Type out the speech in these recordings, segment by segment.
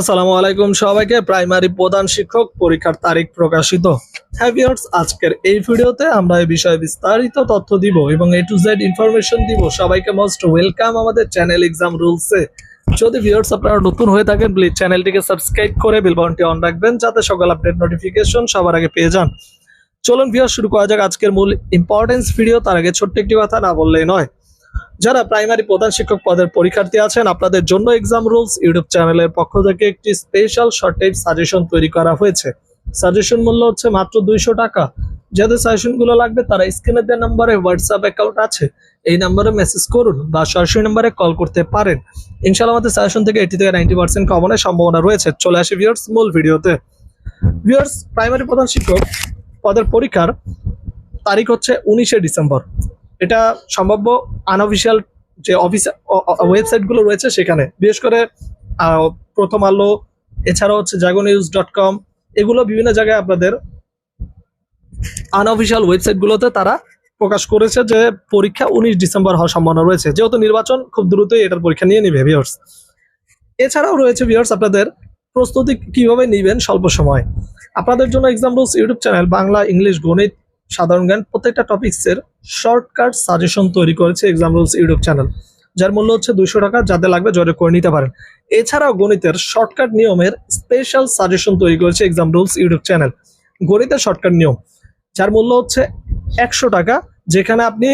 আসসালামু আলাইকুম সবাইকে। প্রাইমারি প্রধান শিক্ষক পরীক্ষার তারিখ প্রকাশিত। হ্যাভিয়ার্স আজকের এই ভিডিওতে আমরা এই বিষয়ে বিস্তারিত তথ্য দিব এবং এ টু জেড ইনফরমেশন দিব। সবাইকে মোস্ট ওয়েলকাম আমাদের চ্যানেল এক্সাম রুলসে যদি ভিউয়ার্স আপনারা নতুন হয়ে থাকেন প্লিজ চ্যানেলটিকে সাবস্ক্রাইব করে বেল বাটনটি অন রাখবেন, যাতে সকল আপডেট নোটিফিকেশন সবার আগে পেয়ে যান। চলুন ভিউয়ার্স, শুরু করা যাক আজকের মূল ইম্পর্টেন্স ভিডিও তার আগে ছোট্ট একটি কথা না বললেই নয়। যারা প্রাইমারি প্রধান শিক্ষক পদের পরীক্ষার্থী আছেন, আপনাদের জন্য এক্সাম রুলস ইউটিউব চ্যানেলের পক্ষ থেকে একটি স্পেশাল শর্ট টাইপ সাজেশন তৈরি করা হয়েছে। সাজেশন মূল্য হচ্ছে মাত্র দুইশো টাকা। যাদের সাজেশনগুলো লাগবে, তারা স্ক্রিনে দেওয়া নাম্বারে হোয়াটসঅ্যাপ অ্যাকাউন্ট আছে। এই নাম্বারে মেসেজ করুন বা সরাসরি নাম্বারে কল করতে পারেন। ইনশাআল্লাহ আমাদের সাজেশন থেকে এইটি থেকে নাইনটি পার্সেন্ট কমনের সম্ভাবনা রয়েছে। চলে আসি ভিউয়ার্স মূল ভিডিওতে। ভিউয়ার্স প্রাইমারি প্রধান শিক্ষক পদের পরীক্ষার তারিখ হচ্ছে উনিশে ডিসেম্বর। এটা সম্ভাব্য আনঅফিসিয়াল যে অফিস ওয়েবসাইটগুলো রয়েছে সেখানে। বিশেষ করে প্রথম আলো, এছাড়াও হচ্ছে জাগো নিউজ ডট কম এগুলো বিভিন্ন জায়গায় আপনাদের আনঅফিসিয়াল ওয়েবসাইটগুলোতে তারা প্রকাশ করেছে যে পরীক্ষা উনিশ ডিসেম্বর হওয়ার সম্ভাবনা রয়েছে। যেহেতু নির্বাচন খুব দ্রুতই এটার পরীক্ষা নিয়ে নিবে ভিওর্স এছাড়াও রয়েছে ভিওর্স আপনাদের প্রস্তুতি কীভাবে নিবেন স্বল্প সময়। আপনাদের জন্য exam rules YouTube channel Bangla English গণিত সাধারণ জ্ঞান প্রত্যেকটা টপিক্সের শর্টকাট সাজেশন তৈরি করেছে এক্সাম রুলস ইউটিউব চ্যানেল যার মূল্য হচ্ছে দুইশো টাকা, যাদের লাগবে জরে করে নিতে পারেন। এছাড়াও গণিতের শর্টকাট নিয়মের স্পেশাল সাজেশন তৈরি করেছে এক্সাম রুলস ইউটিউব চ্যানেল গণিতের শর্টকাট নিয়ম, যার মূল্য হচ্ছে একশো টাকা, যেখানে আপনি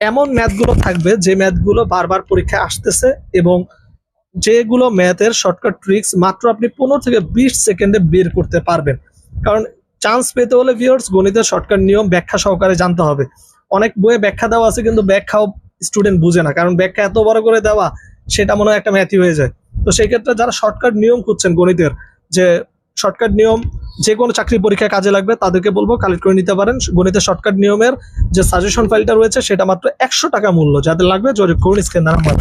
এমন ম্যাথগুলো থাকবে, যে ম্যাথগুলো বারবার পরীক্ষায় আসতেছে এবং যেগুলো ম্যাথের শর্টকাট ট্রিক্স মাত্র আপনি পনেরো থেকে বিশ সেকেন্ডে বের করতে পারবেন। কারণ চান্স পেতে হলে ভিউয়ার্স গণিতের শর্টকাট নিয়ম ব্যাখ্যা সহকারে জানতে হবে। অনেক বইয়ে ব্যাখ্যা দেওয়া আছে, কিন্তু ব্যাখ্যাও স্টুডেন্ট বুঝে না। কারণ ব্যাখ্যা এত বড় করে দেওয়া, সেটা মনে হয় একটা ম্যাথি হয়ে যায়। তো সেই ক্ষেত্রে যারা শর্টকাট নিয়ম খুঁজছেন গণিতের, যে শর্টকাট নিয়ম যে কোনো চাকরি পরীক্ষায় কাজে লাগবে, তাদেরকে বলব কালেক্ট করে নিতে পারেন। গণিতের শর্টকাট নিয়মের যে সাজেশন ফাইলটা রয়েছে, সেটা মাত্র একশো টাকা মূল্য। যাদের লাগবে জরিপ করুন, স্ক্রিন নাম্বার।